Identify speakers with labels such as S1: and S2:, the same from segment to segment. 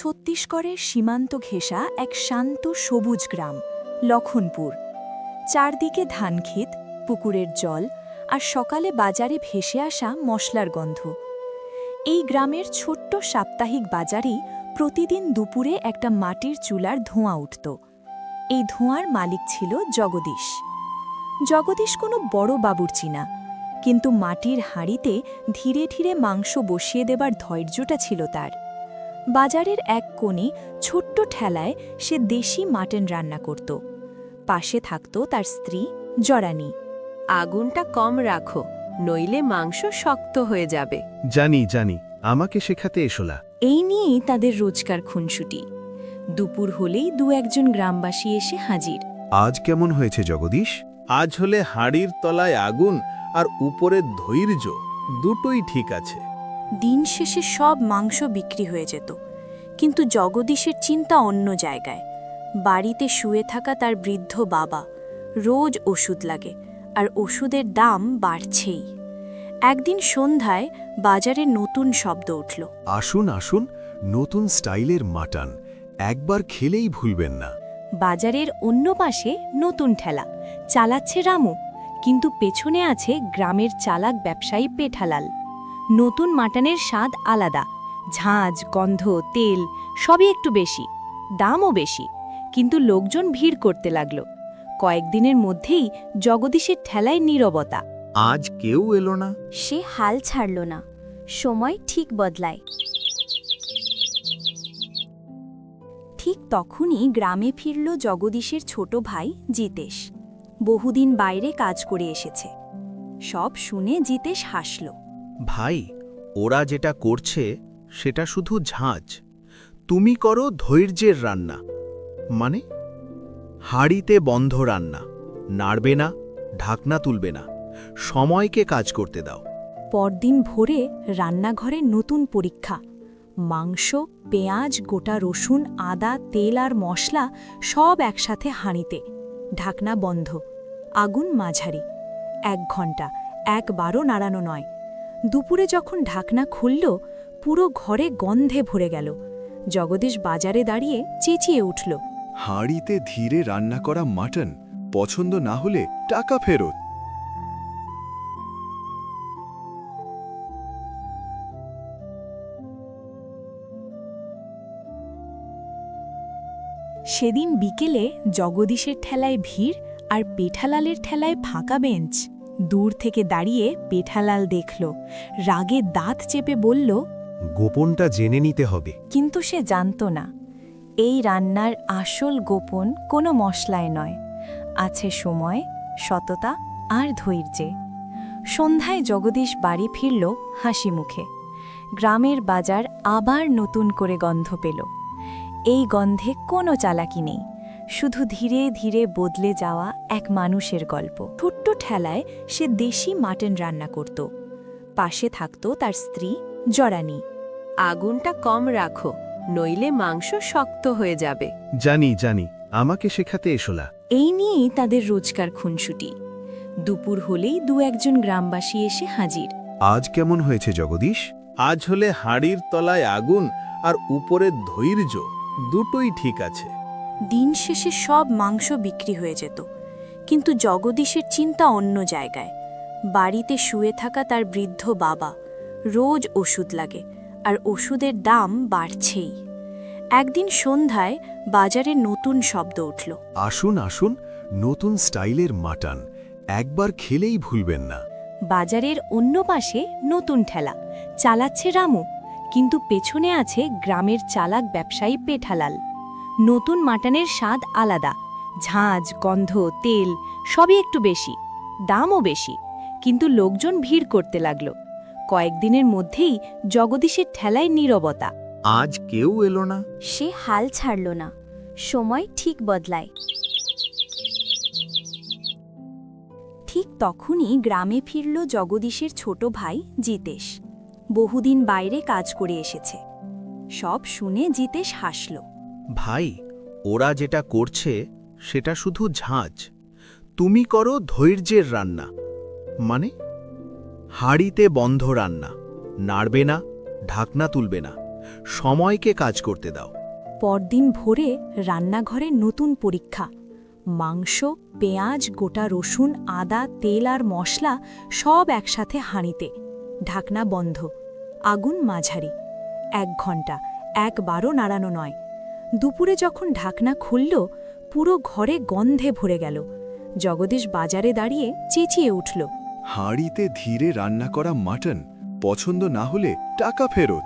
S1: ছত্তিশগড়ের সীমান্ত ঘেঁষা এক শান্ত সবুজ গ্রাম, লখনপুর। চারদিকে ধানক্ষেত, পুকুরের জল আর সকালে বাজারে ভেসে আসা মশলার গন্ধ। এই গ্রামের ছোট্ট সাপ্তাহিক বাজারেই প্রতিদিন দুপুরে একটা মাটির চুলার ধোঁয়া উঠত। এই ধোঁয়ার মালিক ছিল জগদীশ। জগদীশ কোনো বড় বাবুর্চি না, কিন্তু মাটির হাঁড়িতে ধীরে ধীরে মাংস বসিয়ে দেবার ধৈর্যটা ছিল তার। বাজারের এক কোণে ছোট্ট ঠেলায় সে দেশি মাটন রান্না করত। পাশে থাকত তার স্ত্রী জরানি।
S2: আগুনটা কম রাখো নইলে মাংস শক্ত হয়ে যাবে।
S3: জানি জানি আমাকে শেখাতে এসোলা
S1: এই নিয়েই তাদের রোজকার খুনসুটি। দুপুর হলেই দু একজন গ্রামবাসী এসে হাজির।
S3: আজ কেমন হয়েছে জগদীশ?
S4: আজ হলে হাড়ির তলায় আগুন আর উপরের ধৈর্য দুটোই ঠিক আছে।
S1: দিন শেষে সব মাংস বিক্রি হয়ে যেত। কিন্তু জগদীশের চিন্তা অন্য জায়গায়। বাড়িতে শুয়ে থাকা তার বৃদ্ধ বাবা রোজ ওষুধ লাগে আর ওষুধের দাম বাড়ছেই। একদিন সন্ধ্যায় বাজারে নতুন শব্দ উঠল।
S3: আসুন আসুন নতুন স্টাইলের মাটন একবার খেলেই ভুলবেন না।
S1: বাজারের অন্য পাশে নতুন ঠেলা চালাচ্ছে রামু কিন্তু পেছনে আছে গ্রামের চালাক ব্যবসায়ী পেঠালাল। নতুন মাটনের স্বাদ আলাদা। ঝাঁঝ গন্ধ তেল সবই একটু বেশি দামও বেশি। কিন্তু লোকজন ভিড় করতে লাগল। কয়েকদিনের মধ্যেই জগদীশের ঠেলায় নীরবতা।
S3: আজ কেউ এলো না।
S1: সে হাল ছাড়ল না। সময় ঠিক বদলায়। ঠিক তখনই গ্রামে ফিরল জগদীশের ছোট ভাই জিতেশ। বহুদিন বাইরে কাজ করে এসেছে। সব শুনে জিতেশ হাসল।
S3: ভাই, ওরা যেটা করছে, সেটা শুধু ঝাঁজ। তুমি করো ধৈর্যের রান্না। মানে? হাড়িতে বন্ধ রান্না। নাড়বে না, ঢাকনা তুলবে না। সময়কে কাজ করতে দাও।
S1: পরদিন ভোরে রান্নাঘরে নতুন পরীক্ষা। মাংস, পেঁয়াজ, গোটা রসুন, আদা, তেল আর মশলা সব একসাথে হাঁড়িতে। ঢাকনা বন্ধ। আগুন মাঝারি। এক ঘণ্টা একবারও নাড়ানো নয়। দুপুরে যখন ঢাকনা খুলল পুরো ঘরে গন্ধে ভরে গেল। জগদীশ বাজারে দাঁড়িয়ে চেঁচিয়ে উঠল।
S5: হাঁড়িতে ধীরে রান্না করা মাটন পছন্দ না হলে টাকা ফেরত।
S1: সেদিন বিকেলে জগদীশের ঠেলায় ভিড় আর পেঠালালের ঠেলায় ফাঁকা বেঞ্চ। দূর থেকে দাঁড়িয়ে পেঠালাল দেখল। রাগে দাঁত চেপে বলল
S3: গোপনটা জেনে নিতে হবে।
S1: কিন্তু সে জানত না। এই রান্নার আসল গোপন কোনো মশলায় নয়। আছে সময় সততা আর ধৈর্যে। সন্ধ্যায় জগদীশ বাড়ি ফিরল হাসি মুখে। গ্রামের বাজার আবার নতুন করে গন্ধ পেল। এই গন্ধে কোনো চালাকি নেই। শুধু ধীরে ধীরে বদলে যাওয়া এক মানুষের গল্প। ছোট্ট ঠেলায় সে দেশি মাটন রান্না করত। পাশে থাকত তার স্ত্রী জরানি।
S2: আগুনটা কম রাখো নইলে মাংস শক্ত হয়ে যাবে।
S3: জানি জানি আমাকে শেখাতে এসোলা
S1: এই নিয়েই তাদের রোজকার খুনসুটি। দুপুর হলেই দু একজন গ্রামবাসী এসে হাজির।
S3: আজ কেমন হয়েছে জগদীশ?
S4: আজ হলে হাড়ির তলায় আগুন আর উপরের ধৈর্য দুটোই ঠিক আছে।
S1: দিন শেষে সব মাংস বিক্রি হয়ে যেত। কিন্তু জগদীশের চিন্তা অন্য জায়গায়। বাড়িতে শুয়ে থাকা তার বৃদ্ধ বাবা রোজ ওষুধ লাগে আর ওষুধের দাম বাড়ছেই। একদিন সন্ধ্যায় বাজারে নতুন শব্দ উঠল।
S5: আসুন আসুন নতুন স্টাইলের মাটন একবার খেলেই ভুলবেন না।
S1: বাজারের অন্য পাশে নতুন ঠেলা চালাচ্ছে রামু কিন্তু পেছনে আছে গ্রামের চালাক ব্যবসায়ী পেঠালাল। নতুন মাটনের স্বাদ আলাদা। ঝাঁঝ গন্ধ তেল সবই একটু বেশি দামও বেশি। কিন্তু লোকজন ভিড় করতে লাগল। কয়েকদিনের মধ্যেই জগদীশের ঠেলায় নীরবতা।
S3: আজ কেউ এলো না।
S1: সে হাল ছাড়ল না। সময় ঠিক বদলায়। ঠিক তখনই গ্রামে ফিরল জগদীশের ছোট ভাই জিতেশ। বহুদিন বাইরে কাজ করে এসেছে। সব শুনে জিতেশ হাসল।
S3: ভাই, ওরা যেটা করছে, সেটা শুধু ঝাঁজ। তুমি করো ধৈর্যের রান্না। মানে? হাড়িতে বন্ধ রান্না। নাড়বে না, ঢাকনা তুলবে না। সময়কে কাজ করতে দাও।
S1: পরদিন ভোরে রান্নাঘরে নতুন পরীক্ষা। মাংস, পেঁয়াজ, গোটা রসুন, আদা, তেল আর মশলা সব একসাথে হাঁড়িতে। ঢাকনা বন্ধ। আগুন মাঝারি। এক ঘণ্টা একবারও নাড়ানো নয়। দুপুরে যখন ঢাকনা খুলল পুরো ঘরে গন্ধে ভরে গেল। জগদীশ বাজারে দাঁড়িয়ে চেঁচিয়ে উঠল।
S5: হাঁড়িতে ধীরে রান্না করা মাটন পছন্দ না হলে টাকা ফেরত।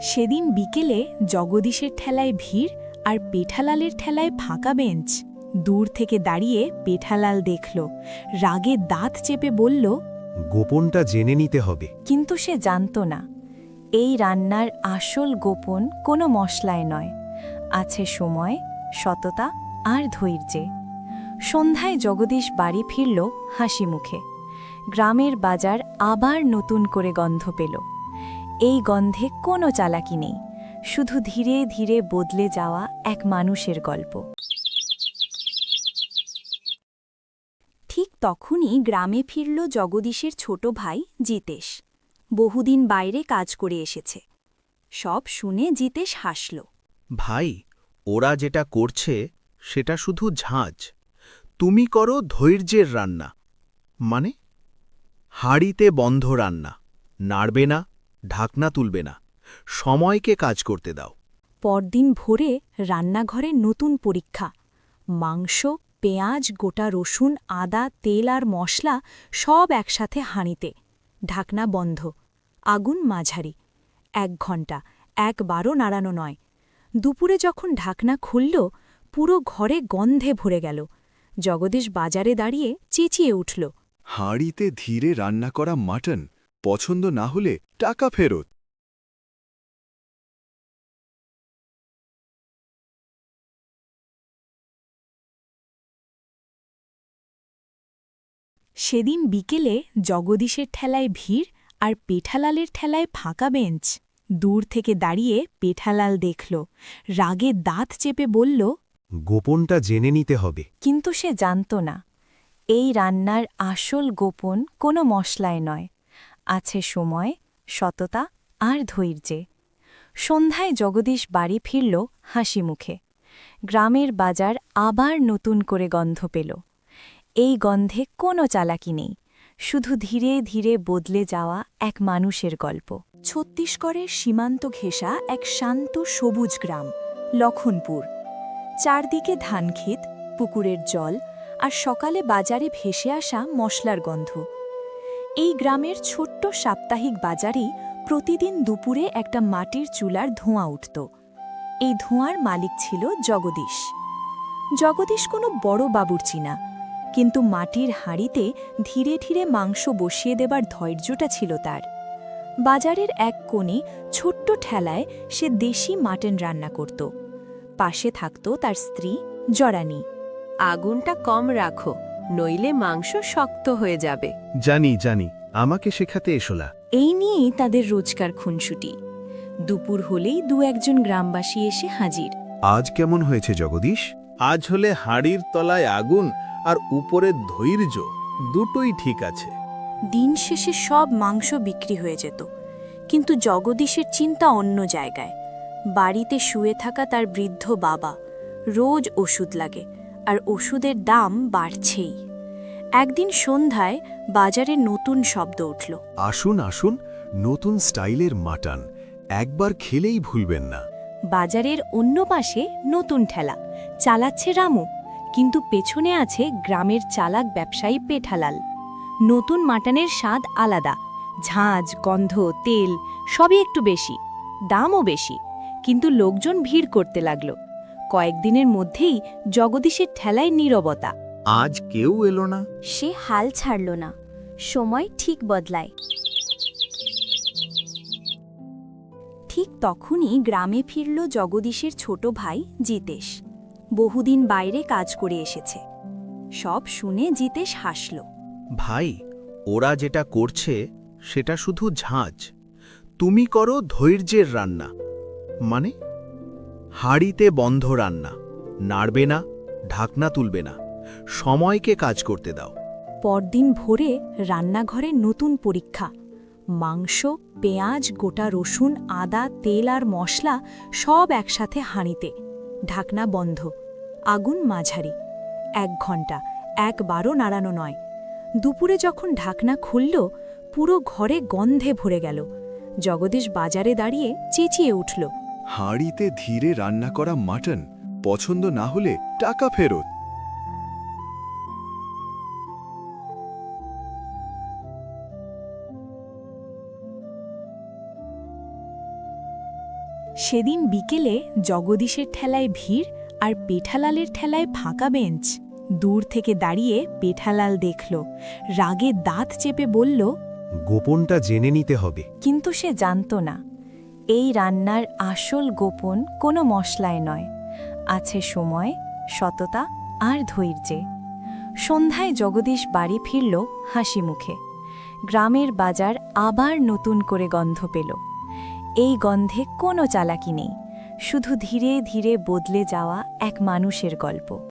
S1: সেদিন বিকেলে জগদীশের ঠেলায় ভিড় আর পেঠালালের ঠেলায় ফাঁকা বেঞ্চ। দূর থেকে দাঁড়িয়ে পেঠালাল দেখল। রাগে দাঁত চেপে বলল
S5: গোপনটা জেনে নিতে হবে।
S1: কিন্তু সে জানত না। এই রান্নার আসল গোপন কোনো মশলায় নয়। আছে সময় সততা আর ধৈর্যে। সন্ধ্যায় জগদীশ বাড়ি ফিরল হাসি মুখে। গ্রামের বাজার আবার নতুন করে গন্ধ পেল। এই গন্ধে কোনো চালাকি নেই। শুধু ধীরে ধীরে বদলে যাওয়া এক মানুষের গল্প। তখনই গ্রামে ফিরল জগদীশের ছোট ভাই জিতেশ। বহুদিন বাইরে কাজ করে এসেছে। সব শুনে জিতেশ হাসল।
S3: ভাই ওরা যেটা করছে সেটা শুধু ঝাঁজ। তুমি করো ধৈর্যের রান্না। মানে? হাড়িতে বন্ধ রান্না। নাড়বে না ঢাকনা তুলবে না। সময়কে কাজ করতে দাও।
S1: পরদিন ভোরে রান্নাঘরে নতুন পরীক্ষা। মাংস পেঁয়াজ, গোটা রসুন, আদা, তেল আর মশলা সব একসাথে হাঁড়িতে। ঢাকনা বন্ধ। আগুন মাঝারি। এক ঘণ্টা একবারও নাড়ানো নয়। দুপুরে যখন ঢাকনা খুলল, পুরো ঘরে গন্ধে ভরে গেল। জগদীশ বাজারে দাঁড়িয়ে চেঁচিয়ে উঠল।
S5: হাঁড়িতে ধীরে রান্না করা মাটন পছন্দ না হলে টাকা ফেরত।
S1: সেদিন বিকেলে জগদীশের ঠেলায় ভিড় আর পেঠালালের ঠেলায় ফাঁকা বেঞ্চ। দূর থেকে দাঁড়িয়ে পেঠালাল দেখল রাগে দাঁত চেপে বলল
S5: গোপনটা জেনে নিতে হবে।
S1: কিন্তু সে জানত না। এই রান্নার আসল গোপন কোনো মশলায় নয়। আছে সময় সততা আর ধৈর্যে। সন্ধ্যায় জগদীশ বাড়ি ফিরল হাসি মুখে গ্রামের বাজার আবার নতুন করে গন্ধ পেল। এই গন্ধে কোনো চালাকি নেই। শুধু ধীরে ধীরে বদলে যাওয়া এক মানুষের গল্প। ছত্তিশগড়ের সীমান্ত ঘেঁষা এক শান্ত সবুজ গ্রাম, লখনপুর। চারদিকে ধানক্ষেত, পুকুরের জল আর সকালে বাজারে ভেসে আসা মশলার গন্ধ। এই গ্রামের ছোট্ট সাপ্তাহিক বাজারেই প্রতিদিন দুপুরে একটা মাটির চুলার ধোঁয়া উঠত। এই ধোঁয়ার মালিক ছিল জগদীশ। জগদীশ কোনো বড় বাবুর্চি না। কিন্তু মাটির হাঁড়িতে ধীরে ধীরে মাংস বসিয়ে দেবার ধৈর্যটা ছিল তার। বাজারের এক কোণে ছোট্ট ঠেলায় সে দেশি মাটন রান্না করত। পাশে থাকত তার স্ত্রী জরানি।
S2: আগুনটা কম রাখো নইলে মাংস শক্ত হয়ে যাবে।
S5: জানি জানি আমাকে শেখাতে এসোলা।
S1: এই নিয়েই তাদের রোজকার খুনসুটি। দুপুর হলেই দু একজন গ্রামবাসী এসে হাজির।
S5: আজ কেমন হয়েছে জগদীশ?
S4: আজ হলে হাড়ির তলায় আগুন আর উপরে ধৈর্য দুটোই ঠিক আছে।
S1: দিন শেষে সব মাংস বিক্রি হয়ে যেত। কিন্তু জগদীশের চিন্তা অন্য জায়গায়। বাড়িতে শুয়ে থাকা তার বৃদ্ধ বাবা। রোজ ওষুধ লাগে আর ওষুধের দাম বাড়ছেই। একদিন সন্ধ্যায় বাজারে নতুন শব্দ উঠল।
S5: আসুন আসুন নতুন স্টাইলের মাটন। একবার খেলেই ভুলবেন না।
S1: বাজারের অন্য পাশে নতুন ঠেলা। চালাচ্ছে রামু কিন্তু পেছনে আছে গ্রামের চালাক ব্যবসায়ী পেঠালাল। নতুন মাটনের স্বাদ আলাদা ঝাঁঝ গন্ধ তেল সবই একটু বেশি দামও বেশি কিন্তু লোকজন ভিড় করতে লাগল। কয়েকদিনের মধ্যেই জগদীশের ঠেলায় নীরবতা।
S3: আজ কেউ এলো না।
S1: সে হাল ছাড়ল না সময় ঠিক বদলায়। ঠিক তখনই গ্রামে ফিরল জগদীশের ছোট ভাই জিতেশ। বহুদিন বাইরে কাজ করে এসেছে। সব শুনে জিতেশ হাসল।
S3: ভাই ওরা যেটা করছে সেটা শুধু ঝাঁজ। তুমি করো ধৈর্যের রান্না। মানে? হাড়িতে বন্ধ রান্না। নাড়বে না ঢাকনা তুলবে না। সময়কে কাজ করতে দাও।
S1: পরদিন ভোরে রান্নাঘরে নতুন পরীক্ষা। মাংস পেঁয়াজ গোটা রসুন আদা তেল আর মশলা সব একসাথে হাঁড়িতে। ঢাকনা বন্ধ, আগুন মাঝারি, এক ঘণ্টা একবারও নাড়ানো নয়। দুপুরে যখন ঢাকনা খুলল, পুরো ঘরে গন্ধে ভরে গেল। জগদীশ বাজারে দাঁড়িয়ে চেঁচিয়ে উঠল।
S5: হাঁড়িতে ধীরে রান্না করা মাটন পছন্দ না হলে টাকা ফেরত।
S1: সেদিন বিকেলে জগদীশের ঠেলায় ভিড় আর পেঠালালের ঠেলায় ফাঁকা বেঞ্চ। দূর থেকে দাঁড়িয়ে পেঠালাল দেখল। রাগে দাঁত চেপে বলল
S5: গোপনটা জেনে নিতে হবে।
S1: কিন্তু সে জানত না। এই রান্নার আসল গোপন কোনো মশলায় নয়। আছে সময় সততা আর ধৈর্যে। সন্ধ্যায় জগদীশ বাড়ি ফিরল হাসি মুখে গ্রামের বাজার আবার নতুন করে গন্ধ পেল। এই গন্ধে কোনো চালাকি নেই। শুধু ধীরে ধীরে বদলে যাওয়া এক মানুষের গল্প।